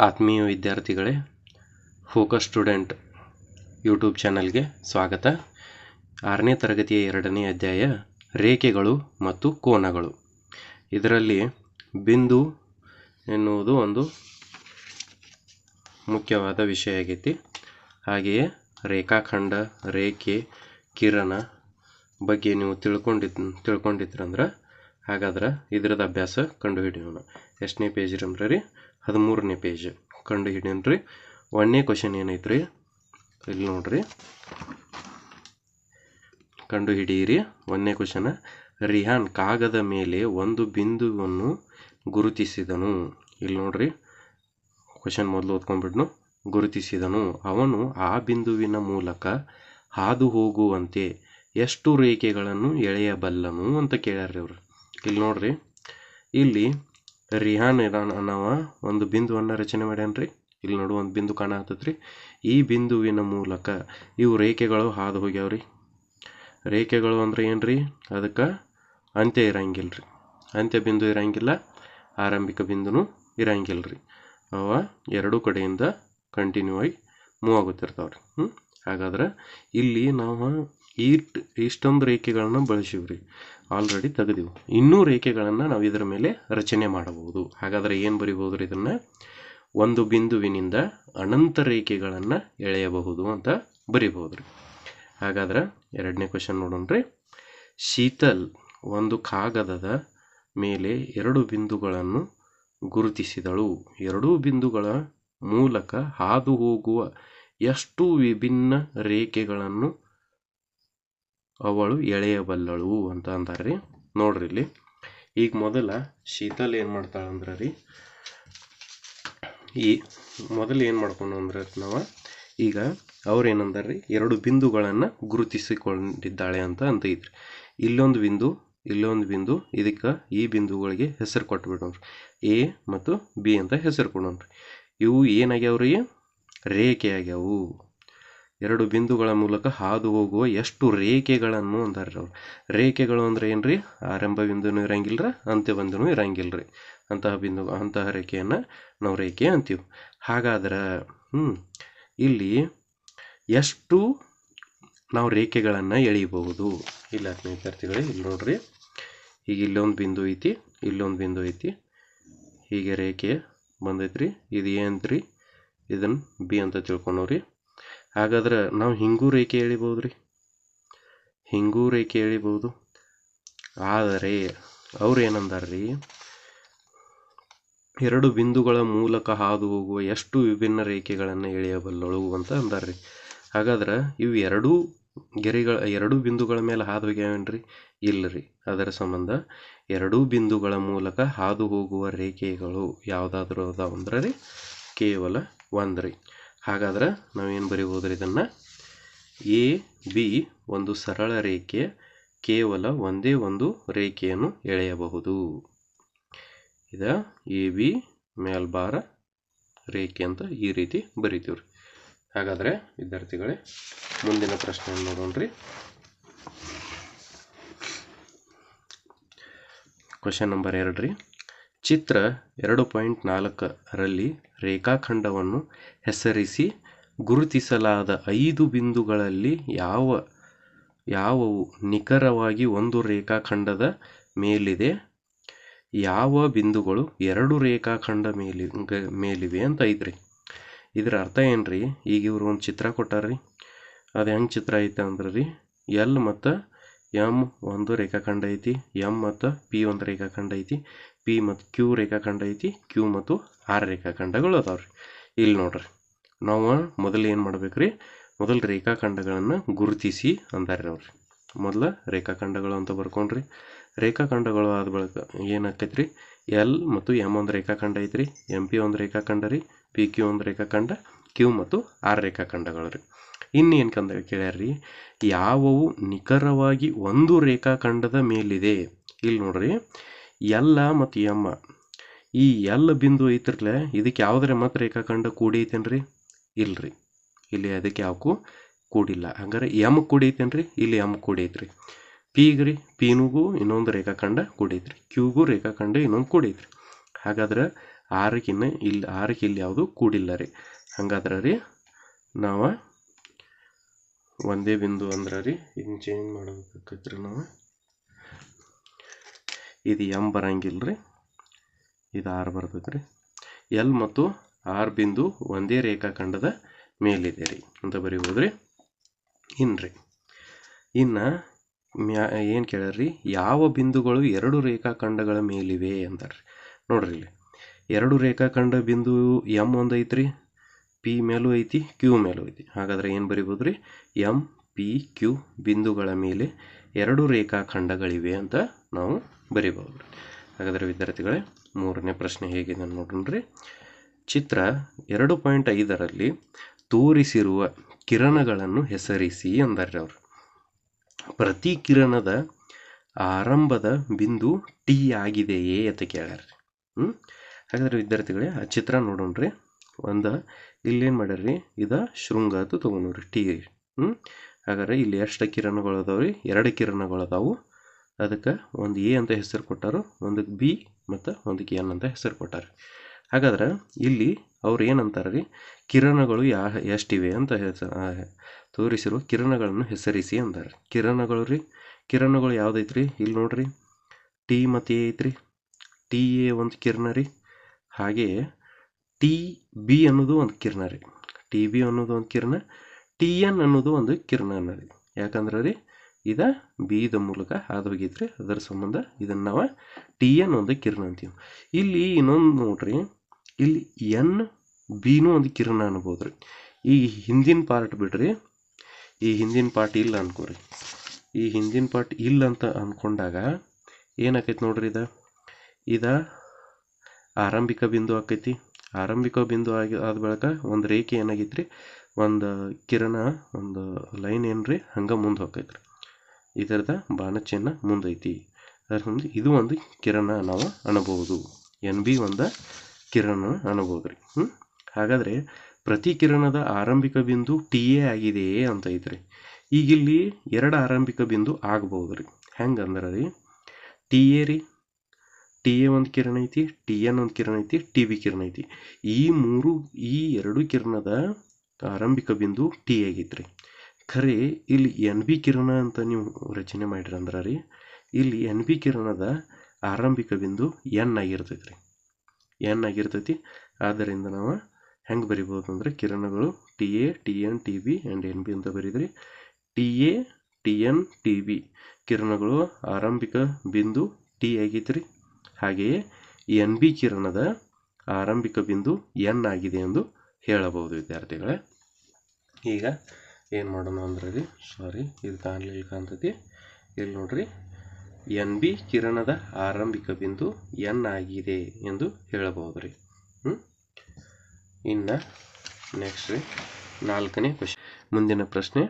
ಆತ್ಮೀಯ ವಿದ್ಯಾರ್ಥಿಗಳೇ focus student YouTube ಚಾನಲ್ಗೆ ಸ್ವಾಗತ. ಆರನೇ ತರಗತಿಯ ಎರಡನೇ ಅಧ್ಯಾಯ, ರೇಖೆಗಳು ಮತ್ತು ಕೋನಗಳು. ಇದರಲ್ಲಿ ಬಿಂದು ಎನ್ನುವುದು ಒಂದು ಮುಖ್ಯವಾದ ವಿಷಯ ಆಗೈತಿ. ಹಾಗೆಯೇ ರೇಖಾಖಂಡ, ರೇಖೆ, ಕಿರಣ ಬಗ್ಗೆ ನೀವು ತಿಳ್ಕೊಂಡಿದ್, ತಿಳ್ಕೊಂಡಿದ್ರಂದ್ರೆ ಹಾಗಾದ್ರೆ ಇದ್ರದ್ದು ಅಭ್ಯಾಸ ಕಂಡು ಹಿಡಿಯೋಣ ಎಷ್ಟನೇ ಪೇಜ್ ರೀ ಹದಿಮೂರನೇ ಪೇಜ್ ಕಂಡು ಹಿಡಿಯೋಣ ರೀ ಒಂದನೇ ಕ್ವಶನ್ ಏನೈತ್ರಿ? ಇಲ್ಲಿ ನೋಡ್ರಿ. ಕಂಡು ಹಿಡಿಯಿರಿ ಒಂದನೇ ಕ್ವಶನ ರಿಹಾನ್ ಕಾಗದ ಮೇಲೆ ಒಂದು ಬಿಂದುವನ್ನು ಗುರುತಿಸಿದನು. ಇಲ್ಲಿ ನೋಡ್ರಿ. ಕ್ವಶನ್ ಮೊದಲು ಓದ್ಕೊಂಡ್ಬಿಡ್ನು ಗುರುತಿಸಿದನು. ಅವನು ಆ ಬಿಂದುವಿನ ಮೂಲಕ ಹಾದು ಹೋಗುವಂತೆ ಎಷ್ಟು ರೇಖೆಗಳನ್ನು ಎಳೆಯಬಲ್ಲನು ಅಂತ ಕೇಳ್ಯಾರ್ರಿ ಅವರು. ಇಲ್ಲಿ ನೋಡ್ರಿ. ಇಲ್ಲಿ ರಿಹಾನ್ ಇರಾನ್ ಅನ್ನವ ಒಂದು ಬಿಂದುವನ್ನು ರಚನೆ ಮಾಡ್ಯಾನ್ರಿ. ಇಲ್ಲಿ ನೋಡು ಒಂದು ಬಿಂದು ಕಾಣತೈತ್ರಿ ಈ ಬಿಂದುವಿನ ಮೂಲಕ ಇವು ರೇಖೆಗಳು ಹಾದು ಹೋಗ್ಯಾವ್ರಿ. ರೇಖೆಗಳು ಅಂದ್ರೆ ಏನ್ರಿ? ಅದಕ್ಕೆ ಅಂತ್ಯ ಇರಂಗಿಲ್ಲ ರೀ ಅಂತ್ಯ ಬಿಂದು ಇರಂಗಿಲ್ಲ, ಆರಂಭಿಕ ಬಿಂದುನು ಇರಂಗಿಲ್ಲ ರೀ ಅವ ಎರಡೂ ಕಡೆಯಿಂದ ಕಂಟಿನ್ಯೂ ಆಗಿ ಮೂವ್ ಆಗುತ್ತಿರ್ತಾವ್ರಿ. ಹ್ಞೂ ಹಾಗಾದ್ರೆ ಇಲ್ಲಿ ನಾವು ಈ ಇಷ್ಟೊಂದು ರೇಖೆಗಳನ್ನ ಬಳಸಿವ್ರಿ. ಆಲ್ರೆಡಿ ತೆಗೆದಿವು. ಇನ್ನೂ ರೇಖೆಗಳನ್ನು ನಾವು ಇದರ ಮೇಲೆ ರಚನೆ ಮಾಡಬಹುದು. ಹಾಗಾದ್ರೆ ಏನು ಬರಿಬೋದು ರೀ ಇದನ್ನು? ಒಂದು ಬಿಂದುವಿನಿಂದ ಅನಂತ ರೇಖೆಗಳನ್ನು ಎಳೆಯಬಹುದು ಅಂತ ಬರಿಬೋದು ರೀ. ಹಾಗಾದ್ರೆ ಎರಡನೇ ಕ್ವಶನ್ ರೀ. ಶೀತಲ್ ಒಂದು ಕಾಗದದ ಮೇಲೆ ಎರಡು ಬಿಂದುಗಳನ್ನು ಗುರುತಿಸಿದಳು. ಎರಡೂ ಬಿಂದುಗಳ ಮೂಲಕ ಹಾದು ಹೋಗುವ ಎಷ್ಟು ವಿಭಿನ್ನ ರೇಖೆಗಳನ್ನು ಅವಳು ಎಳೆಯಬಲ್ಲಳು ಅಂತ ಅಂತಾರೆ ನೋಡ್ರಿ ಇಲ್ಲಿ. ಈಗ ಮೊದಲ ಶೀತಲ್ ಏನು ಮಾಡ್ತಾಳಂದ್ರೆ ರೀ, ಈ ಮೊದಲು ಏನು ಮಾಡ್ಕೊಂಡು ಅಂದ್ರೆ ನಾವು, ಈಗ ಅವ್ರು ರೀ, ಎರಡು ಬಿಂದುಗಳನ್ನು ಗುರುತಿಸಿಕೊಂಡಿದ್ದಾಳೆ ಅಂತ ಅಂತ ಇದ್ರಿ ಇಲ್ಲೊಂದು ಬಿಂದು ಇಲ್ಲೊಂದು ಬಿಂದು, ಇದಕ್ಕೆ ಈ ಬಿಂದುಗಳಿಗೆ ಹೆಸರು ಕೊಟ್ಬಿಡೋಣ್ರಿ ಎ ಮತ್ತು ಬಿ ಅಂತ ಹೆಸರು ಕೊಡೋಣ್ರಿ ಇವು ಏನಾಗ್ಯಾವ್ರಿ ರೇಖೆ ಆಗ್ಯಾವು. ಎರಡು ಬಿಂದುಗಳ ಮೂಲಕ ಹಾದು ಹೋಗುವ ಎಷ್ಟು ರೇಖೆಗಳನ್ನು ಅಂತಾರೆ ಅವ್ರು. ರೇಖೆಗಳು ಅಂದ್ರೆ ಏನ್ರಿ? ಆರಂಭ ಬಿಂದುನೂ ಇರಂಗಿಲ್ಲರ ಅಂತ್ಯ ಬಿಂದುನೂ ಇರಂಗಿಲ್ಲ ರೀ ಅಂತಹ ಬಿಂದು, ಅಂತಹ ರೇಖೆಯನ್ನು ನಾವು ರೇಖೆ ಅಂತೀವಿ. ಹಾಗಾದ್ರೆ ಹ್ಞೂ ಇಲ್ಲಿ ಎಷ್ಟು ನಾವು ರೇಖೆಗಳನ್ನು ಎಳಿಬಹುದು ಇಲ್ಲ, ವಿದ್ಯಾರ್ಥಿಗಳೇ, ಇಲ್ಲಿ ನೋಡ್ರಿ. ಈಗ ಇಲ್ಲೊಂದು ಬಿಂದು ಐತಿ, ಇಲ್ಲೊಂದು ಬಿಂದು ಐತಿ. ಹೀಗೆ ರೇಖೆ ಬಂದೈತ್ರಿ, ಇದು ಏನ್ರಿ ಇದನ್ನು ಬಿ ಅಂತ ತಿಳ್ಕೊಂಡವ್ರಿ. ಹಾಗಾದ್ರೆ ನಾವು ಹಿಂಗೂ ರೇಖೆ ಎಳಿಬೋದು ರೀ ಹಿಂಗೂ ರೇಖೆ ಎಳಿಬೋದು. ಆದರೆ ಅವ್ರು ರೀ ಎರಡು ಬಿಂದುಗಳ ಮೂಲಕ ಹಾದು ಹೋಗುವ ಎಷ್ಟು ವಿಭಿನ್ನ ರೇಖೆಗಳನ್ನು ಎಳೆಯಬಲ್ಲಳು ಅಂತ ರೀ ಹಾಗಾದ್ರೆ ಇವು ಎರಡೂ ಗೆರೆಗಳ, ಎರಡೂ ಬಿಂದುಗಳ ಮೇಲೆ ಹಾದು ಹೋಗ್ಯಾವೇನ್ರಿ ಇಲ್ಲರಿ ಅದರ ಸಂಬಂಧ ಎರಡೂ ಬಿಂದುಗಳ ಮೂಲಕ ಹಾದು ಹೋಗುವ ರೇಖೆಗಳು ಯಾವುದಾದ್ರೂ ಅದಾವಂದ್ರೆ ರೀ ಕೇವಲ ಒಂದ್ರಿ. ಹಾಗಾದ್ರೆ ನಾವೇನು ರೀ ಇದನ್ನು? ಎ ಬಿ ಒಂದು ಸರಳ ರೇಖೆ, ಕೇವಲ ಒಂದೇ ಒಂದು ರೇಖೆಯನ್ನು ಎಳೆಯಬಹುದು. ಇದ ಎ ಬಿ ಮೇಲ್ಬಾರ ರೇಖೆ ಅಂತ ಈ ರೀತಿ ಬರಿತೀವ್ರಿ. ಹಾಗಾದರೆ ವಿದ್ಯಾರ್ಥಿಗಳೇ, ಮುಂದಿನ ಪ್ರಶ್ನೆಯನ್ನು ನೋಡೋಣ್ರಿ. ಕ್ವಶನ್ ನಂಬರ್ ಎರಡು ರೀ ಚಿತ್ರ ಎರಡು ಪಾಯಿಂಟ್ ನಾಲ್ಕರಲ್ಲಿ ರೇಖಾಖಂಡವನ್ನು ಹೆಸರಿಸಿ ಗುರುತಿಸಲಾದ ಐದು ಬಿಂದುಗಳಲ್ಲಿ ಯಾವ, ಯಾವುವು ನಿಖರವಾಗಿ ಒಂದು ರೇಖಾಖಂಡದ ಮೇಲಿದೆ? ಯಾವ ಬಿಂದುಗಳು ಎರಡು ರೇಖಾಖಂಡ ಮೇಲಿ ಮೇಲಿವೆ ಅಂತ ಐತ್ರಿ. ಇದರ ಅರ್ಥ ಏನು ರೀ ಈಗ ಇವರು ಒಂದು ಚಿತ್ರ ಕೊಟ್ಟಾರ್ರಿ. ಅದು ಹೆಂಗೆ ಚಿತ್ರ ಐತೆ ಅಂದ್ರೆ ರೀ ಎಲ್ ಮತ್ತು ಎಂ ಒಂದು ರೇಖಾಖಂಡ ಐತಿ, ಎಂ ಮತ್ತು ಪಿ ಒಂದು ರೇಖಾಖಂಡ ಐತಿ ಪಿ ಮತ್ತು ಕ್ಯೂ ರೇಖಾಖಂಡ ಐತಿ. ಕ್ಯೂ ಮತ್ತು ಆರ್ ರೇಖಾಖಂಡಗಳು ಅದಾವ್ರಿ. ಇಲ್ಲಿ ನೋಡ್ರಿ. ನಾವು ಮೊದಲು ಏನು ಮಾಡ್ಬೇಕ್ರಿ? ಮೊದಲು ರೇಖಾಖಂಡಗಳನ್ನು ಗುರುತಿಸಿ ಅಂದಾರೆ ಅವ್ರಿ. ಮೊದಲು ರೇಖಾಖಂಡಗಳು ಅಂತ ಬರ್ಕೊಂಡ್ರಿ. ರೇಖಾಖಂಡಗಳು ಆದ ಬಳಿಕ ರೀ ಎಲ್ ಮತ್ತು ಎಂ ಒಂದು ರೇಖಾಖಂಡ ಐತ್ರಿ. ಎಂ ಪಿ ಒಂದು ರೇಖಾಖಂಡ ರೀ. ಪಿ ಕ್ಯೂ ಒಂದು ರೇಖಾಖಂಡ. ಕ್ಯೂ ಮತ್ತು ಆರ್ ರೇಖಾಖಂಡಗಳು ರೀ. ಇನ್ನೇನು ಕಂದ ಕೇಳ್ಯಾರ್ರಿ? ಯಾವವು ನಿಖರವಾಗಿ ಒಂದು ರೇಖಾಖಂಡದ ಮೇಲಿದೆ. ಇಲ್ಲಿ ನೋಡ್ರಿ. ಎಲ್ಲ ಮತ್ತು ಎಮ್ಮ ಈ ಎಲ್ ಬಿಂದು ಐತಿರ್ಲೆ ಇದಕ್ಕೆ ಯಾವುದರ ಮತ್ತು ರೇಖಾಖಂಡ ಕೂಡಿ ಐತೇನ್ರಿ ಇಲ್ರಿ. ಇಲ್ಲಿ ಅದಕ್ಕೆ ಯಾವಕ್ಕೂ ಕೂಡಿಲ್ಲ. ಹಂಗಾರೆ ಎಂ ಕೂಡಿ ಐತೇನ್ರಿ ಇಲ್ಲಿ ಎಂ ಕೂಡಿ ಐತ್ರಿ ಪಿಗೆ ರೀ ಪಿನುಗೂ ಇನ್ನೊಂದು ರೇಖಾಖಂಡ ಕೂಡಿ ಐತ್ರಿ ಕ್ಯೂಗೂ ರೇಖಾಖಂಡ ಇನ್ನೊಂದು ಕೂಡಿ ಐತ್ರಿ ಹಾಗಾದ್ರೆ ಆರಕ್ಕಿನ್ನ ಇಲ್ಲಿ, ಆರಕ್ಕೆ ಇಲ್ಲಿ ಯಾವುದು ಕೂಡಿಲ್ಲ ರೀ. ಹಂಗಾದ್ರೆ ರೀ ನಾವು ಒಂದೇ ಬಿಂದು ಅಂದ್ರೆ ರೀ ಹಿಂಗೆ ಚೇಂಜ್ ಮಾಡ್ಬೇಕಾಕತ್ರಿ ನಾವು. ಇದು ಎಂ ಬರಂಗಿಲ್ಲ ರೀ. ಇದು ಆರ್ ಬರ್ತೈತೆ ರೀ ಎಲ್ ಮತ್ತು ಆರ್ ಬಿಂದು ಒಂದೇ ರೇಖಾಖಂಡದ ಮೇಲಿದೆ ರೀ ಅಂತ ಬರಿಬೋದು ರೀ ಇನ್ನು ರೀ. ಇನ್ನು ಮ್ಯಾ ಏನು ಕೇಳ್ರಿ ಯಾವ ಬಿಂದುಗಳು ಎರಡು ರೇಖಾಖಂಡಗಳ ಮೇಲಿವೆ ಅಂತಾರೆ ನೋಡ್ರಿ ಇಲ್ಲಿ. ಎರಡು ರೇಖಾಖಂಡ ಬಿಂದು ಎಂ ಒಂದು ಐತ್ರಿ, ಪಿ ಮೇಲೂ ಐತಿ, ಕ್ಯೂ ಮೇಲೂ ಐತಿ. ಹಾಗಾದ್ರೆ ಏನು ಬರಿಬೋದು ರೀ ಎಂ ಪಿ, ಕ್ಯೂ ಬಿಂದುಗಳ ಮೇಲೆ ಎರಡು ರೇಖಾಖಂಡಗಳಿವೆ ಅಂತ ನಾವು ಬರಿಬೋದು ರೀ ಹಾಗಾದರೆ ವಿದ್ಯಾರ್ಥಿಗಳೇ, ಮೂರನೇ ಪ್ರಶ್ನೆ ಹೇಗಿದೆ ನೋಡ್ರಿ. ಚಿತ್ರ ಎರಡು ಪಾಯಿಂಟ್ ಐದರಲ್ಲಿ ತೋರಿಸಿರುವ ಕಿರಣಗಳನ್ನು ಹೆಸರಿಸಿ ಅಂದಾರೆ ಅವರು. ಪ್ರತಿ ಕಿರಣದ ಆರಂಭದ ಬಿಂದು ಟಿ ಆಗಿದೆಯೇ ಅಂತ ಕೇಳ್ಯಾರ ಹ್ಞೂ ಹಾಗಾದ್ರೆ ವಿದ್ಯಾರ್ಥಿಗಳೇ, ಆ ಚಿತ್ರ ನೋಡೋಣ್ರಿ. ಒಂದು, ಇಲ್ಲೇನು ಮಾಡ್ಯಾರ್ರಿ? ಇದು ಶೃಂಗ ಅಂತ ತೊಗೊಂಡ್ರಿ ಟಿ. ಹ್ಞೂ ಹಾಗಾದ್ರೆ ಇಲ್ಲಿ ಎಷ್ಟು ಕಿರಣಗಳು ಅದಾವೆ ರೀ ಎರಡು ಕಿರಣಗಳು ಅದಾವು ಅದಕ್ಕೆ ಒಂದು ಎ ಅಂತ ಹೆಸರು ಕೊಟ್ಟಾರು, ಒಂದಕ್ಕೆ ಬಿ ಮತ್ತು ಒಂದಕ್ಕೆ ಎನ್ ಅಂತ ಹೆಸರು ಕೊಟ್ಟಾರೆ. ಹಾಗಾದ್ರೆ ಇಲ್ಲಿ ಅವ್ರು ಏನಂತಾರೆ ರೀ? ಕಿರಣಗಳು ಯಾ ಎಷ್ಟಿವೆ ಅಂತ ಹೆಸರು ತೋರಿಸಿರುವ ಕಿರಣಗಳನ್ನು ಹೆಸರಿಸಿ ಅಂತಾರೆ. ಕಿರಣಗಳು ರೀ? ಕಿರಣಗಳು ಯಾವುದೈತ್ರಿ ಇಲ್ಲಿ ನೋಡ್ರಿ. ಟಿ ಮತ್ತು ಎ ಐತ್ರಿ ಟಿ, ಎ ಒಂದು ಕಿರಣ ರೀ. ಹಾಗೆ ಟಿ, ಬಿ ಅನ್ನೋದು ಒಂದು ಕಿರಣ ರೀ. ಟಿ, ಬಿ ಅನ್ನೋದು ಒಂದು ಕಿರಣ, ಟಿ, ಎನ್ ಅನ್ನೋದು ಒಂದು ಕಿರಣ ರೀ. ಯಾಕಂದ್ರೆ ರೀ ಇದ ಬೀದ ಮೂಲಕ ಹಾದು ಅದರ ಸಂಬಂಧ ಇದನ್ನು ನಾವು ಟಿ ಎನ್ ಒಂದು ಕಿರಣ ಅಂತೀವಿ. ಇಲ್ಲಿ ಇನ್ನೊಂದು ನೋಡ್ರಿ, ಇಲ್ಲಿ ಎನ್ ಬಿನೂ ಒಂದು ಕಿರಣ ಅನ್ಬೋದು ರೀ ಈ ಹಿಂದಿನ ಪಾರ್ಟ್ ಬಿಡ್ರಿ, ಈ ಹಿಂದಿನ ಪಾರ್ಟ್ ಇಲ್ಲ ಅನ್ಕೋರಿ. ಈ ಹಿಂದಿನ ಪಾರ್ಟ್ ಇಲ್ಲ ಅಂತ ಅಂದ್ಕೊಂಡಾಗ ಏನಾಕೈತಿ ನೋಡ್ರಿ ಇದು? ಇದ ಆರಂಭಿಕ ಬಿಂದು ಆಕೈತಿ. ಆರಂಭಿಕ ಬಿಂದು ಆಗಿ ಆದ ಬಳಿಕ ಒಂದು ರೇಖೆ ಏನಾಗೈತ್ರಿ? ಒಂದು ಕಿರಣ, ಒಂದು ಲೈನ್ ಏನು ರೀ ಹಂಗೆ ಮುಂದೆ ಹೋಗೈತ್ರಿ ಇದರದ ಬಾಣಚಿಹ್ನ ಮುಂದೈತಿ. ಅದ್ರ ಮುಂದೆ ಇದು ಒಂದು ಕಿರಣ ನಾವು ಅನ್ನಬಹುದು ಎನ್ ಬಿ ಒಂದು ಕಿರಣ ಅನ್ನಬಹುದು ರೀ ಹ್ಞೂ ಹಾಗಾದರೆ ಪ್ರತಿ ಕಿರಣದ ಆರಂಭಿಕ ಬಿಂದು ಟಿ ಎ ಆಗಿದೆಯೇ ಅಂತ ಐತ್ರಿ. ಈಗ ಇಲ್ಲಿ ಎರಡು ಆರಂಭಿಕ ಬಿಂದು ಆಗ್ಬೋದು ರೀ ಹೆಂಗಂದ್ರೆ ರೀ ಟಿ ಎ ರೀ. ಟಿ ಎ ಒಂದು ಕಿರಣ ಐತಿ, ಟಿ ಎನ್ ಒಂದು ಕಿರಣ ಐತಿ, ಟಿ ಬಿ ಕಿರಣ ಐತಿ. ಈ ಮೂರು, ಈ ಎರಡು ಕಿರಣದ ಆರಂಭಿಕ ಬಿಂದು ಟಿ ಆಗೈತ್ರಿ. ಖರೆ ಇಲ್ಲಿ ಎನ್ ಬಿ ಕಿರಣ ಅಂತ ನೀವು ರಚನೆ ಮಾಡಿರಿ ಅಂದ್ರೆ ರೀ, ಇಲ್ಲಿ ಎನ್ ಬಿ ಕಿರಣದ ಆರಂಭಿಕ ಬಿಂದು ಎನ್ ಆಗಿರ್ತೈತಿ ರೀ. ಎನ್ ಆಗಿರ್ತೈತಿ, ಆದ್ದರಿಂದ ನಾವು ಹೆಂಗೆ ಬರಿಬೋದು ಅಂದರೆ ಕಿರಣಗಳು T A, T N, T B and N B ಅಂತ ಬರೀದ್ರಿ. T A, T N, T B ಕಿರಣಗಳು ಆರಂಭಿಕ ಬಿಂದು ಟಿ ಆಗೈತ್ರಿ. ಹಾಗೆಯೇ ಎನ್ ಬಿ ಕಿರಣದ ಆರಂಭಿಕ ಬಿಂದು ಎನ್ ಆಗಿದೆ ಎಂದು ಹೇಳಬಹುದು ವಿದ್ಯಾರ್ಥಿಗಳೇ. ಈಗ ಏನು ಮಾಡೋಣ ಅಂದ್ರೆ ರೀ ಸಾರಿ ಇದು ಕಾಣಲಿಲ್ಲ ಕಾಣ್ತೈತಿ ಇಲ್ಲಿ ನೋಡ್ರಿ, ಎನ್ ಬಿ ಕಿರಣದ ಆರಂಭಿಕ ಬಿಂದು ಎನ್ ಆಗಿದೆ ಎಂದು ಹೇಳಬಹುದು ರೀ. ಹ್ಞೂ ಇನ್ನು ನೆಕ್ಸ್ಟ್ ರೀ, ನಾಲ್ಕನೇ ಕ್ವಶನ್ ಮುಂದಿನ ಪ್ರಶ್ನೆ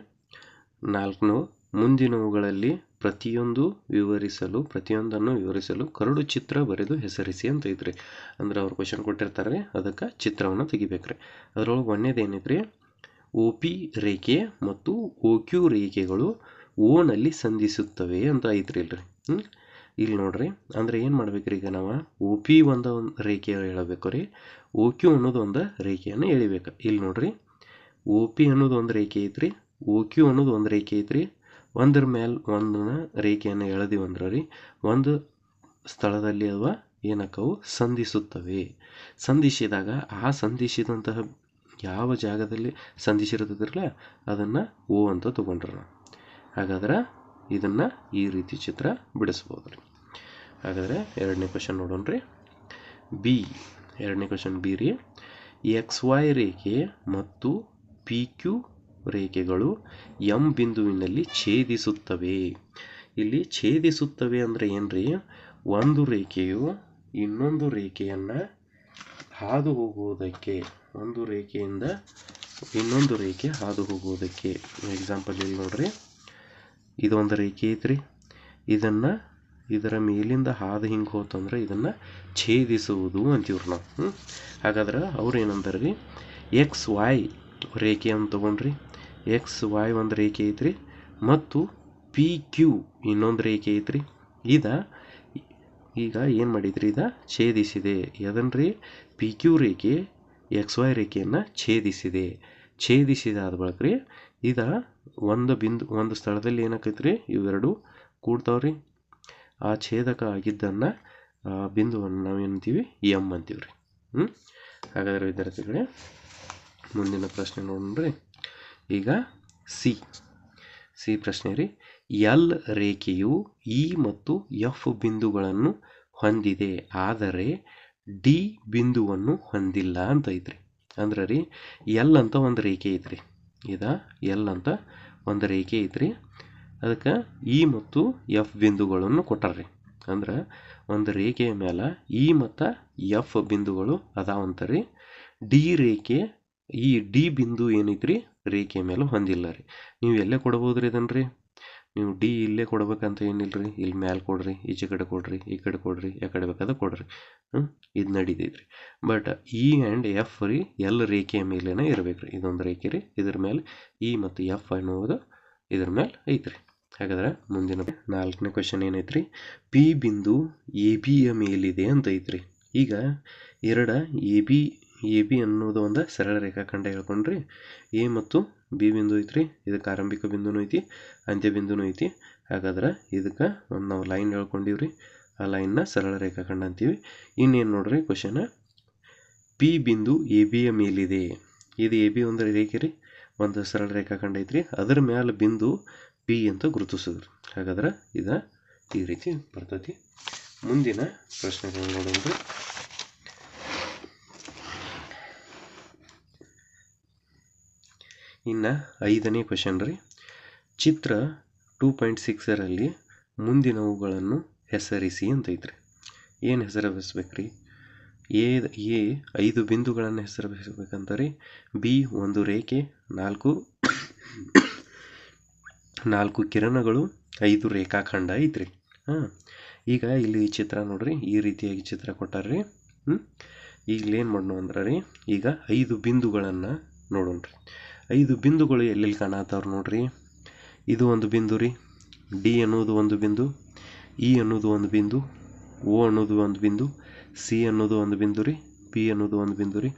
ನಾಲ್ಕನು ಮುಂದಿನವುಗಳಲ್ಲಿ ಪ್ರತಿಯೊಂದು ವಿವರಿಸಲು, ಪ್ರತಿಯೊಂದನ್ನು ವಿವರಿಸಲು ಕರಡು ಚಿತ್ರ ಬರೆದು ಹೆಸರಿಸಿ ಅಂತ ಐತ್ರಿ. ಅಂದ್ರೆ ಅವ್ರು ಕ್ವಶನ್ ಕೊಟ್ಟಿರ್ತಾರೆ ಅದಕ್ಕೆ ಚಿತ್ರವನ್ನು ತೆಗಿಬೇಕ್ರಿ. ಅದರೊಳಗೆ ಒಂದೇದು ಏನೈತ್ರಿ ಒ ಪಿ ರೇಖೆ ಮತ್ತು ಒ ಕ್ಯೂ ರೇಖೆಗಳು ಓನಲ್ಲಿ ಸಂಧಿಸುತ್ತವೆ ಅಂತ ಐತ್ರಿ ಇಲ್ರಿ ಇಲ್ಲಿ ನೋಡ್ರಿ, ಅಂದ್ರೆ ಏನು ಮಾಡ್ಬೇಕ್ರಿ ಈಗ ನಾವು? ಒ ಪಿ ಒಂದು ಒಂದು ರೇಖೆ ಹೇಳಬೇಕು ರೀ. ಒ ಕ್ಯೂ ಅನ್ನೋದು ಒಂದು ರೇಖೆಯನ್ನು ಎಳಿಬೇಕು. ಇಲ್ಲಿ ನೋಡ್ರಿ ಒ ಪಿ ಅನ್ನೋದು ಒಂದು ರೇಖೆ ಐತ್ರಿ ಒ ಕ್ಯೂ ಅನ್ನೋದು ಒಂದು ರೇಖೆ ಐತ್ರಿ. ಒಂದ್ರ ಮೇಲೆ ಒಂದನ್ನ ರೇಖೆಯನ್ನು ಎಳೆದಿವಿ ಅಂದ್ರೆ ರೀ, ಒಂದು ಸ್ಥಳದಲ್ಲಿ ಅವ ಏನಕ್ಕವು ಸಂಧಿಸುತ್ತವೆ. ಸಂಧಿಸಿದಾಗ ಆ ಸಂಧಿಸಿದಂತಹ ಯಾವ ಜಾಗದಲ್ಲಿ ಸಂಧಿಸಿರ್ತದಿರಲ್ಲ ಅದನ್ನು ಓ ಅಂತ ತೊಗೊಂಡ್ರ ಹಾಗಾದ್ರೆ ಇದನ್ನು ಈ ರೀತಿ ಚಿತ್ರ ಬಿಡಿಸ್ಬೋದು ರೀ ಹಾಗಾದರೆ ಎರಡನೇ ಕ್ವಶನ್ ನೋಡೋಣ ರೀ. ಬಿ ಎರಡನೇ ಕ್ವಶನ್ ಬಿ ರೀ. ಎಕ್ಸ್ ವೈ ರೇಖೆ ಮತ್ತು ಪಿ ಕ್ಯೂ ರೇಖೆಗಳು ಎಂ ಬಿಂದುವಿನಲ್ಲಿ ಛೇದಿಸುತ್ತವೆ. ಇಲ್ಲಿ ಛೇದಿಸುತ್ತವೆ ಅಂದರೆ ಏನ್ರಿ? ಒಂದು ರೇಖೆಯು ಇನ್ನೊಂದು ರೇಖೆಯನ್ನು ಹಾದು ಹೋಗುವುದಕ್ಕೆ ಒಂದು ರೇಖೆಯಿಂದ ಇನ್ನೊಂದು ರೇಖೆ ಹಾದು ಹೋಗುವುದಕ್ಕೆ ಎಕ್ಸಾಂಪಲ್ ಇಲ್ಲಿ ನೋಡ್ರಿ. ಇದೊಂದು ರೇಖೆ ಐತ್ರಿ. ಇದನ್ನು ಇದರ ಮೇಲಿಂದ ಹಾದು ಹಿಂಗೆ ಹೋತಂದ್ರೆ ಇದನ್ನು ಛೇದಿಸುವುದು ಅಂತೀವ್ರಿ ನಾವು. ಹ್ಞೂ ಹಾಗಾದ್ರೆ ಅವ್ರು ಏನಂತಾರೆ ರೀ ಎಕ್ಸ್ ವೈ ರೇಖೆ ಅಂತ ತೊಗೊಂಡ್ರಿ. ಎಕ್ಸ್ ವೈ ಒಂದು ರೇಖೆ ಐತ್ರಿ. ಮತ್ತು ಪಿ ಕ್ಯೂ ಇನ್ನೊಂದು ರೇಖೆ ಐತ್ರಿ. ಇದ ಈಗ ಏನು ಮಾಡಿದ್ರಿ? ಇದ ಛೇದಿಸಿದೆ. ಅದನ್ರಿ ಪಿ ಕ್ಯೂ ರೇಖೆ ಎಕ್ಸ್ ವೈ ರೇಖೆಯನ್ನು ಛೇದಿಸಿದೆ. ಛೇದಿಸಿದಾದ ಬಳಿಕ ರೀ ಇದ ಒಂದು ಬಿಂದು, ಒಂದು ಸ್ಥಳದಲ್ಲಿ ಏನಾಕೈತೆ ರೀ ಇವೆರಡು ಕೂಡ್ತಾವ್ರಿ. ಆ ಛೇದಕ ಆಗಿದ್ದನ್ನು ಬಿಂದುವನ್ನು ನಾವೇನಂತೀವಿ ಎಂ ಅಂತೀವಿ? ರೀ ಹ್ಞೂ ಹಾಗಾದರೆ ವಿದ್ಯಾರ್ಥಿಗಳೇ, ಮುಂದಿನ ಪ್ರಶ್ನೆ ನೋಡ್ರಿ ಈಗ ಸಿ ಸಿ ಪ್ರಶ್ನೆ ರೀ. ಎಲ್ ರೇಖೆಯು ಇ ಮತ್ತು ಎಫ್ ಬಿಂದುಗಳನ್ನು ಹೊಂದಿದೆ. ಆದರೆ ಡಿ ಬಿಂದುವನ್ನು ಹೊಂದಿಲ್ಲ ಅಂತ ಐತ್ರಿ. ಅಂದ್ರೆ ರೀ, ಎಲ್ ಅಂತ ಒಂದು ರೇಖೆ ಐತ್ರಿ. ಇದ ಎಲ್ ಅಂತ ಒಂದು ರೇಖೆ ಐತ್ರಿ. ಅದಕ್ಕೆ ಇ ಮತ್ತು ಎಫ್ ಬಿಂದುಗಳನ್ನು ಕೊಟ್ಟಾರ್ರಿ. ಅಂದ್ರೆ ಒಂದು ರೇಖೆಯ ಮೇಲೆ ಇ ಮತ್ತು ಎಫ್ ಬಿಂದುಗಳು ಅದಾವಂತ ರೀ. ಡಿ ರೇಖೆ, ಈ ಡಿ ಬಿಂದು ಏನೈತ್ರಿ? ರೇಖೆಯ ಮೇಲೆ ಹೊಂದಿಲ್ಲ ರೀ. ನೀವು ಎಲ್ಲೇ ಕೊಡ್ಬೋದ್ರಿ ಇದನ್ನು ರೀ ನೀವು ಡಿ ಇಲ್ಲೇ ಕೊಡ್ಬೇಕಂತ ಏನಿಲ್ಲ ರೀ ಇಲ್ಲಿ ಮ್ಯಾಲೆ ಕೊಡ್ರಿ ಈಚೆ ಕಡೆ ಕೊಡ್ರಿ, ಈ ಕಡೆ ಕೊಡ್ರಿ ಯಾಕಡೆ ಕಡೆ ಬೇಕಾದ್ರೆ ಕೊಡ್ರಿ. ಇದು ಇದು ರೀ ಬಟ್ ಇ ಆ್ಯಂಡ್ ಎಫ್ ರೀ ಎಲ್ ರೇಖೆಯ ಮೇಲೇನೆ ಇರಬೇಕು ರೀ ಇದೊಂದು ರೇಖೆ ರೀ. ಇದ್ರ ಮೇಲೆ ಇ ಮತ್ತು ಎಫ್ ಅನ್ನುವುದು ಇದ್ರ ಮೇಲೆ ಐತ್ರಿ. ಹಾಗಾದ್ರೆ ಮುಂದಿನ ನಾಲ್ಕನೇ ಕ್ವಶನ್ ಏನೈತ್ರಿ? ಪಿ ಬಿಂದು ಎ ಬಿಯ ಮೇಲಿದೆ ಅಂತ ಐತ್ರಿ. ಈಗ ಎರಡ ಎ ಬಿ ಎ ಬಿ ಅನ್ನೋದು ಒಂದು ಸರಳ ರೇಖಾಖಂಡ ಹೇಳ್ಕೊಂಡ್ರಿ. ಎ ಮತ್ತು ಬಿ ಬಿಂದು ಐತ್ರಿ, ಇದಕ್ಕೆ ಆರಂಭಿಕ ಬಿಂದುನೂ ಐತಿ, ಅಂತ್ಯ ಬಿಂದುನೂ ಐತಿ. ಹಾಗಾದ್ರೆ ಇದಕ್ಕೆ ಒಂದು ನಾವು ಲೈನ್ ಹೇಳ್ಕೊಂಡಿವ್ರಿ. ಆ ಲೈನ್ನ ಸರಳ ರೇಖಾಖಂಡ ಅಂತೀವಿ. ಇನ್ನೇನು ನೋಡ್ರಿ ಕ್ವಶನ್ ಪಿ ಬಿಂದು ಎ ಬಿಯ ಮೇಲಿದೆ. ಇದು ಎ ಬಿ ಒಂದು ರೇಖೆ ರೀ, ಒಂದು ಸರಳ ರೇಖಾಖಂಡ ಐತ್ರಿ. ಅದರ ಮೇಲೆ ಬಿಂದು ಪಿ ಅಂತ ಗುರುತಿಸಿದ್ರಿ. ಹಾಗಾದ್ರೆ ಇದು ಈ ರೀತಿ ಬರ್ತೈತಿ. ಮುಂದಿನ ಪ್ರಶ್ನೆಗಳು ನೋಡೋಣ ಇನ್ನು ಐದನೇ ಕ್ವಶನ್ ರೀ. ಚಿತ್ರ ಟೂ ಪಾಯಿಂಟ್ ಸಿಕ್ಸರಲ್ಲಿ ಮುಂದಿನವುಗಳನ್ನು ಹೆಸರಿಸಿ ಅಂತೈತ್ರಿ. ಏನು ಹೆಸರಿಸ್ಬೇಕು ರೀ ಎ ಎ ಐದು ಬಿಂದುಗಳನ್ನು ಹೆಸರು ರೀ ಬಿ ಒಂದು ರೇಖೆ, ನಾಲ್ಕು ನಾಲ್ಕು ಕಿರಣಗಳು, ಐದು ರೇಖಾಖಂಡ ಐತ್ರಿ. ಹಾಂ, ಈಗ ಇಲ್ಲಿ ಚಿತ್ರ ನೋಡ್ರಿ, ಈ ರೀತಿಯಾಗಿ ಚಿತ್ರ ಕೊಟ್ಟಾರ್ರಿ. ಹ್ಞೂ ಈಗ ಏನು ಮಾಡೋಣ ಅಂದ್ರೆ ರೀ ಈಗ ಐದು ಬಿಂದುಗಳನ್ನು ನೋಡೋಣ್ರಿ. ಐದು ಬಿಂದುಗಳು ಎಲ್ಲೆಲ್ಲಿ ಕಾಣತ್ತಾವ ನೋಡ್ರಿ? ಇದು ಒಂದು ಬಿಂದು ರೀ. ಡಿ ಅನ್ನೋದು ಒಂದು ಬಿಂದು, ಇ ಅನ್ನೋದು ಒಂದು ಬಿಂದು, ಓ ಅನ್ನೋದು ಒಂದು ಬಿಂದು, ಸಿ ಅನ್ನೋದು ಒಂದು ಬಿಂದು ರೀ, ಪಿ ಅನ್ನೋದು ಒಂದು ಬಿಂದು ರೀ.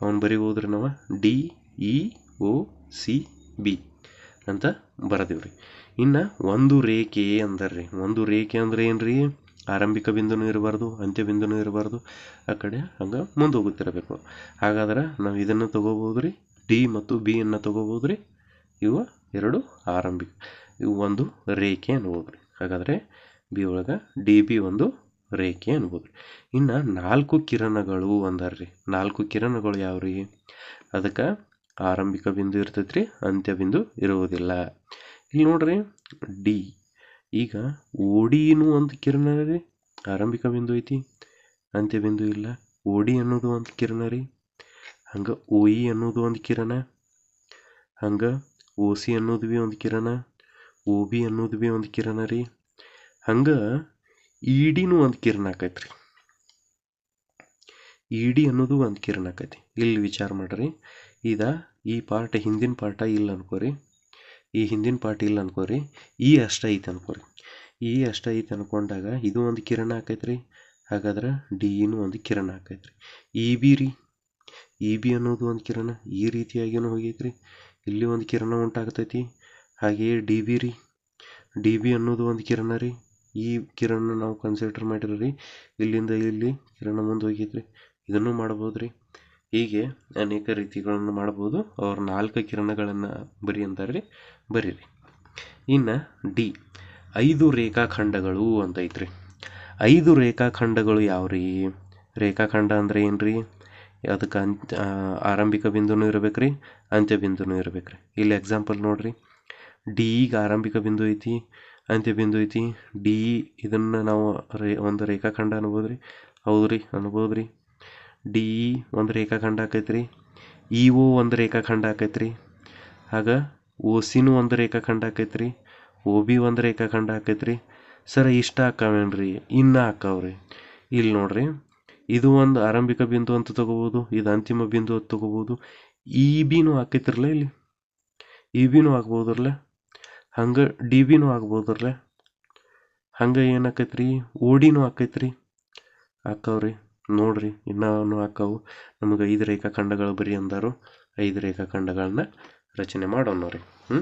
ಅವನು ಬರಿಬೋದ್ರಿ ನಾವು. D, E, O, C, B ಅಂತ ಬರದೀವಿ ರೀ. ಇನ್ನು ಒಂದು ರೇಖೆ ಅಂದರ್ರಿ ಒಂದು ರೇಖೆ ಅಂದ್ರೆ ಏನು ರೀ? ಆರಂಭಿಕ ಬಿಂದುನೂ ಇರಬಾರ್ದು, ಅಂತ್ಯ ಬಿಂದುನೂ ಇರಬಾರ್ದು. ಆ ಕಡೆ ಹಂಗೆ ಮುಂದೆ ಹೋಗುತ್ತಿರಬೇಕು ಹಾಗಾದ್ರೆ ನಾವು ಇದನ್ನು ತೊಗೋಬೋದು ರೀ ಡಿ ಮತ್ತು ಬಿ ಅನ್ನು ತೊಗೋಬೋದು ರೀ ಇವು ಎರಡು ಆರಂಭಿಕ, ಇವು ಒಂದು ರೇಖೆ ಅನ್ಬೋದು ರೀ ಹಾಗಾದರೆ ಬಿ ಒಳಗೆ ಡಿ ಬಿ ಒಂದು ರೇಖೆ ಅನ್ಬೋದು ರೀ ಇನ್ನು ನಾಲ್ಕು ಕಿರಣಗಳು ಅಂದಾರ್ರಿ. ನಾಲ್ಕು ಕಿರಣಗಳು ಯಾವ ರೀ ಅದಕ್ಕೆ ಆರಂಭಿಕ ಬಿಂದು ಇರ್ತೈತೆ ರೀ ಅಂತ್ಯ ಬಿಂದು ಇರುವುದಿಲ್ಲ. ಇಲ್ಲಿ ನೋಡ್ರಿ, ಡಿ. ಈಗ ಓಡಿನೂ ಒಂದು ಕಿರಣ ರೀ. ಆರಂಭಿಕ ಬಿಂದು ಐತಿ, ಅಂತ್ಯ ಬಿಂದು ಇಲ್ಲ. ಓಡಿ ಅನ್ನೋದು ಒಂದು ಕಿರಣ ರೀ. ಹಂಗೆ ಓ ಇ ಅನ್ನೋದು ಒಂದು ಕಿರಣ, ಹಂಗೆ ಓ ಸಿ ಅನ್ನೋದು ಭೀ ಒಂದು ಕಿರಣ ಓ ಬಿ ಅನ್ನೋದು ಭೀ ಒಂದು ಕಿರಣ ರೀ. ಹಂಗೆ ಇ ಡಿನೂ ಒಂದು ಕಿರಣ ಆಕೈತೆ ರೀ ಇ ಡಿ ಅನ್ನೋದು ಒಂದು ಕಿರಣ ಆಕೈತಿ. ಇಲ್ಲಿ ವಿಚಾರ ಮಾಡ್ರಿ. ಇದ ಈ ಪಾರ್ಟ್ ಹಿಂದಿನ ಪಾರ್ಟ ಇಲ್ಲ ಅನ್ಕೋರಿ. ಈ ಹಿಂದಿನ ಪಾರ್ಟ್ ಇಲ್ಲ ಅನ್ಕೋರಿ. ಈ ಅಷ್ಟ ಐತೆ ಅನ್ಕೋರಿ. ಈ ಅಷ್ಟ ಐತೆ ಅನ್ಕೊಂಡಾಗ ಇದು ಒಂದು ಕಿರಣ ಆಕೈತೆ ರೀ ಹಾಗಾದ್ರೆ ಡಿ ಇನೂ ಒಂದು ಕಿರಣ ಆಕೈತೆ ರೀ ಇ ಬಿ ರೀ. ಇ ಬಿ ಅನ್ನೋದು ಒಂದು ಕಿರಣ, ಈ ರೀತಿಯಾಗಿನೂ ಹೋಗೈತೆ ರೀ ಇಲ್ಲಿ ಒಂದು ಕಿರಣ ಉಂಟಾಗ್ತೈತಿ. ಹಾಗೆಯೇ ಡಿ ಬಿ ರೀ. ಡಿ ಬಿ ಅನ್ನೋದು ಒಂದು ಕಿರಣ ರೀ. ಈ ಕಿರಣ ನಾವು ಕನ್ಸಿಡರ್ ಮಾಡಿರೋ ರೀ. ಇಲ್ಲಿಂದ ಇಲ್ಲಿ ಕಿರಣ ಮುಂದೆ ಹೋಗೈತೆ ರೀ ಇದನ್ನು ಮಾಡ್ಬೋದು ರೀ. ಹೀಗೆ ಅನೇಕ ರೀತಿಗಳನ್ನು ಮಾಡ್ಬೋದು ಅವ್ರ ನಾಲ್ಕು ಕಿರಣಗಳನ್ನು ಬರಿ ಅಂತಾರೆ ರೀ. ಬರೀರಿ. ಇನ್ನು ಡಿ. ಐದು ರೇಖಾಖಂಡಗಳು ಅಂತ ಐತ್ರಿ ಐದು ರೇಖಾಖಂಡಗಳು ಯಾವ ರೀ ರೇಖಾಖಂಡ ಅಂದ್ರೆ ಏನು ರೀ ಅದಕ್ಕೆ ಅಂತ್ ಆರಂಭಿಕ ಬಿಂದುನೂ ಇರಬೇಕು ರೀ ಅಂತ್ಯ ಬಿಂದುನೂ ಇರ್ಬೇಕು ರೀ ಇಲ್ಲಿ ಎಕ್ಸಾಂಪಲ್ ನೋಡಿರಿ. ಡಿ ಈಗ ಆರಂಭಿಕ ಬಿಂದು ಐತಿ, ಅಂತ್ಯ ಬಿಂದು ಐತಿ. ಡಿ ಇದನ್ನು ನಾವು ರೇ, ಒಂದು ರೇಖಾಖಂಡ ಅನ್ಬೋದು ರೀ ಹೌದು ರೀ ಅನ್ಬೋದು ರೀ ಡಿ ಇ ಒಂದು ರೇಖಾಖಂಡ ಆಕೈತೆ ರೀ ಇ ಒ ಒಂದು ರೇಖಾಖಂಡ ಆಕೈತೆ ರೀ ಆಗ ಓ ಸಿನೂ ಒಂದು ರೇಖಾಖಂಡ ಆಕೈತೆ ರೀ ಓ ಬಿ ಒಂದು ರೇಖಾಖಂಡ ಆಕೈತೆ ರೀ ಸರ್ ಇಷ್ಟ ಹಾಕವೇನು ರೀ ಇನ್ನೂ ಹಾಕಾವ್ರಿ ಇಲ್ಲಿ ನೋಡ್ರಿ. ಇದು ಒಂದು ಆರಂಭಿಕ ಬಿಂದು ಅಂತ ತಗೋಬೋದು, ಇದು ಅಂತಿಮ ಬಿಂದು ಅಂತ ತಗೋಬೋದು. ಇ ಬಿನೂ ಹಾಕೈತಿರಲ್ಲ ಇಲ್ಲಿ? ಇ ಬಿನೂ ಹಾಕ್ಬೋದ್ರಲ್ಲ? ಹಂಗೆ ಡಿ ಬಿನೂ ಆಗ್ಬೋದ್ರಲ್ಲ ಹಂಗೆ ಏನಾಕೈತೆ ರೀ ಓಡಿನೂ ಆಕೈತ್ರಿ ಹಾಕವ್ರಿ, ನೋಡ್ರಿ, ಇನ್ನೂ ಹಾಕವು. ನಮಗೆ ಐದು ರೇಖಾಖಂಡಗಳು ಬರೀ ಅಂದರು. ಐದು ರೇಖಾಖಂಡಗಳನ್ನ ರಚನೆ ಮಾಡೋಣ ರೀ ಹ್ಞೂ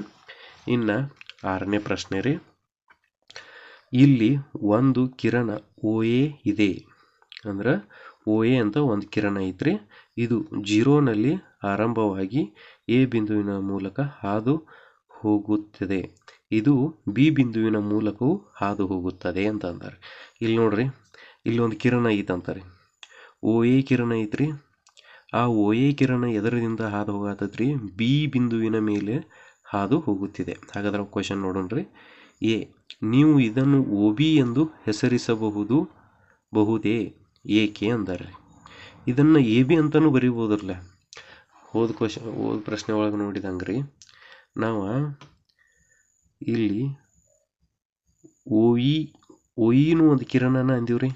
ಇನ್ನು ಆರನೇ ಪ್ರಶ್ನೆ ರೀ. ಇಲ್ಲಿ ಒಂದು ಕಿರಣ ಓ ಎ ಇದೆ. ಅಂದ್ರೆ ಓ ಎ ಅಂತ ಒಂದು ಕಿರಣ ಐತ್ರಿ. ಇದು ಜೀರೋನಲ್ಲಿ ಆರಂಭವಾಗಿ ಎ ಬಿಂದುವಿನ ಮೂಲಕ ಹಾದು ಹೋಗುತ್ತದೆ. ಇದು ಬಿ ಬಿಂದುವಿನ ಮೂಲಕವೂ ಹಾದು ಹೋಗುತ್ತದೆ ಅಂತ ಅಂತಾರೆ ಇಲ್ಲಿ ನೋಡ್ರಿ ಇಲ್ಲಿ ಒಂದು ಕಿರಣ ಐತಂತಾರೆ ಓ ಎ ಕಿರಣ ಐತ್ರಿ. ಆ ಓ ಎ ಕಿರಣ ಎದರದಿಂದ ಹಾದು ಹೋಗತ್ತದ್ರಿ ಬಿ ಬಿಂದುವಿನ ಮೇಲೆ ಹಾದು ಹೋಗುತ್ತಿದೆ. ಹಾಗಾದ್ರೆ ಕ್ವಶನ್ ನೋಡೋಣ್ರಿ ಎ, ನೀವು ಇದನ್ನು ಓ ಬಿ ಎಂದು ಹೆಸರಿಸಬಹುದು, ಬಹುದೇ? ಏಕೆ ಅಂದಾರೆ? ಇದನ್ನು ಎ ಬಿ ಅಂತಲೂ ಬರಿಬೋದ್ರಲ್ಲ ಹೋದ ಕ್ವಶನ್ ಹೋದ ಪ್ರಶ್ನೆ ಒಳಗೆ ನೋಡಿದಂಗೆ ರೀ ನಾವು ಇಲ್ಲಿ ಓಯಿ ಓಯಿನೂ ಒಂದು ಕಿರಣನ ಅಂದೀವ್ರಿ.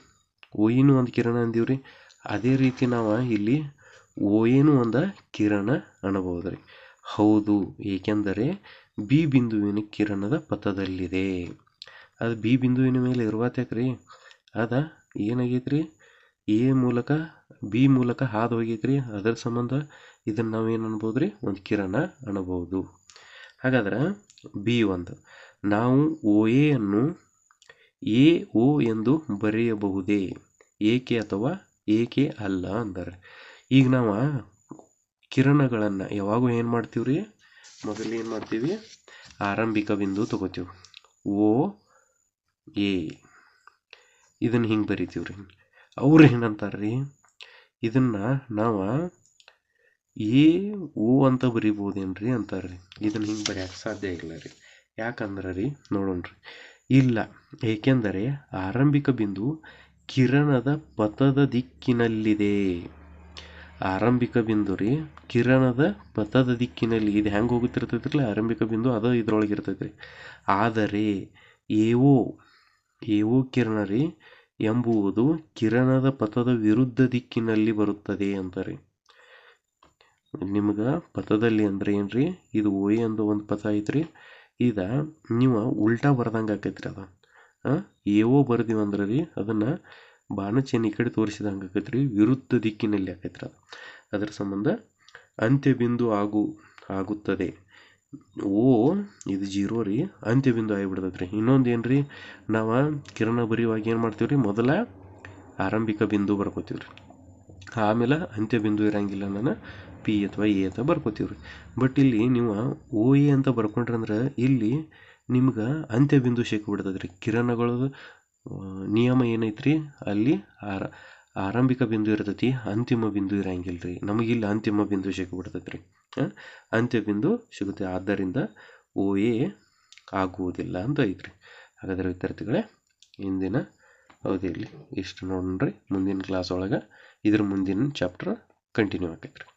ಒಯಿನೂ ಒಂದು ಕಿರಣ ಅಂದೀವ್ರಿ. ಅದೇ ರೀತಿ ನಾವು ಇಲ್ಲಿ ಓಯೇನು ಒಂದು ಕಿರಣ ಅನ್ನಬಹುದು ರೀ ಹೌದು, ಏಕೆಂದರೆ ಬಿ ಬಿಂದುವಿನ ಕಿರಣದ ಪಥದಲ್ಲಿದೆ. ಅದು ಬಿ ಬಿಂದುವಿನ ಮೇಲೆ ಇರುವತ್ತಕ್ರಿ ಅದ ಏನಾಗೈತ್ರಿ? ಎ ಮೂಲಕ, ಬಿ ಮೂಲಕ ಹಾದು ಹೋಗೈತ್ರಿ ಅದರ ಸಂಬಂಧ ಇದನ್ನು ಏನು ಅನ್ಬೋದು ರೀ ಒಂದು ಕಿರಣ ಅನ್ನಬಹುದು ಹಾಗಾದ್ರೆ ಬಿ ಒಂದು. ನಾವು ಓ ಎ ಅನ್ನು ಎ ಓ ಎಂದು ಬರೆಯಬಹುದೇ? ಏಕೆ ಅಥವಾ ಏಕೆ ಅಲ್ಲ ಅಂತಾರೆ ಈಗ ನಾವು ಕಿರಣಗಳನ್ನು ಯಾವಾಗೂ ಏನು ಮಾಡ್ತೀವಿ ರೀ ಮೊದಲು ಏನು ಮಾಡ್ತೀವಿ? ಆರಂಭಿಕ ಬಿಂದು ತಗೋತೀವಿ. ಓ ಎ ಇದನ್ನು ಹಿಂಗೆ ಬರಿತೀವಿ ರೀ ಅವ್ರು ಏನಂತಾರೆ ರೀ ಇದನ್ನು ನಾವು ಎ ಓ ಅಂತ ಬರಿಬೋದೇನ್ರಿ ಅಂತಾರೆ ರೀ ಇದನ್ನು ಹಿಂಗೆ ಬರೆಯೋಕ್ಕೆ ಸಾಧ್ಯ ಇಲ್ಲ ರೀ ಯಾಕಂದ್ರೆ ರೀ ನೋಡೋಣ್ರಿ. ಇಲ್ಲ, ಏಕೆಂದರೆ ಆರಂಭಿಕ ಬಿಂದು ಕಿರಣದ ಪಥದ ದಿಕ್ಕಿನಲ್ಲಿದೆ. ಆರಂಭಿಕ ಬಿಂದು ರೀ ಕಿರಣದ ಪಥದ ದಿಕ್ಕಿನಲ್ಲಿ ಇದು. ಹೆಂಗೆ ಹೋಗುತ್ತಿರ್ತೈತ್ರಲ್ಲ ಆರಂಭಿಕ ಬಿಂದು ಅದು ಇದ್ರೊಳಗೆ ಇರ್ತೈತೆ ರೀ ಆದರೆ ಎ ಓ ಕಿರಣ ರೀ ಎಂಬುವುದು ಕಿರಣದ ಪಥದ ವಿರುದ್ಧ ದಿಕ್ಕಿನಲ್ಲಿ ಬರುತ್ತದೆ ಅಂತಾರೆ ನಿಮ್ಗೆ ಪಥದಲ್ಲಿ ಅಂದ್ರೆ ರೀ ಇದು ಓ ಎಂದು ಒಂದು ಪಥ ಐತ್ರಿ. ಇದ ನೀವು ಉಲ್ಟಾ ಬರ್ದಂಗೆ ಆಕೈತ್ರಿ ಅದ. ಏವೋ ಬರ್ದೀವಿ ಅಂದ್ರೆ ರೀ ಅದನ್ನು ಬಾಣಚೇನಿ ಕಡೆ ತೋರಿಸಿದಂಗೆ ಆಕೈತೆ ರೀ ವಿರುದ್ಧ ದಿಕ್ಕಿನಲ್ಲಿ ಆಕೈತ್ರಿ ಅದು. ಅದರ ಸಂಬಂಧ ಅಂತ್ಯಬಿಂದು ಆಗು, ಆಗುತ್ತದೆ. ಓ, ಇದು ಜೀರೋ ರೀ. ಅಂತ್ಯಬಿಂದು ಆಗಿಬಿಡ್ತೈತೆ ರೀ ಇನ್ನೊಂದು ಏನು ರೀ ನಾವು ಕಿರಣ ಬರೆಯುವಾಗ ಏನು ಮಾಡ್ತೀವಿ ರೀ ಮೊದಲ ಆರಂಭಿಕ ಬಿಂದು ಬರ್ಕೋತೀವಿ ರೀ ಆಮೇಲೆ ಅಂತ್ಯಬಿಂದು ಇರಂಗಿಲ್ಲ ನಾನು ಪಿ ಅಥವಾ ಎ ಅಂತ ಬರ್ಕೋತೀವಿ ರೀ ಬಟ್ ಇಲ್ಲಿ ನೀವು ಓ, ಎ ಅಂತ ಬರ್ಕೊಂಡ್ರೆ ಅಂದ್ರೆ ಇಲ್ಲಿ ನಿಮ್ಗೆ ಅಂತ್ಯಬಿಂದು ಸಿಕ್ಬಿಡ್ತದೆ ರೀ ಕಿರಣಗಳದು ನಿಯಮ ಏನೈತ್ರಿ? ಅಲ್ಲಿ ಆರ ಆರಂಭಿಕ ಬಿಂದು ಇರ್ತೈತಿ, ಅಂತಿಮ ಬಿಂದು ಇರಂಗಿಲ್ಲ ರೀ ನಮಗೆ ಇಲ್ಲಿ ಅಂತಿಮ ಬಿಂದು ಸಿಕ್ಬಿಡ್ತೈತೆ ರೀ ಅಂತ್ಯ ಬಿಂದು ಸಿಗುತ್ತೆ. ಆದ್ದರಿಂದ ಓ ಎ ಆಗುವುದಿಲ್ಲ ಅಂತ ಐತ್ರಿ. ಹಾಗಾದ್ರೆ ವಿದ್ಯಾರ್ಥಿಗಳೇ, ಇಂದಿನ ಅವಧಿಯಲ್ಲಿ ಇಷ್ಟು ನೋಡ್ರಿ. ಮುಂದಿನ ಕ್ಲಾಸ್ ಒಳಗೆ ಇದ್ರ ಮುಂದಿನ ಚಾಪ್ಟರ್ ಕಂಟಿನ್ಯೂ ಆಕೈತೆ ರೀ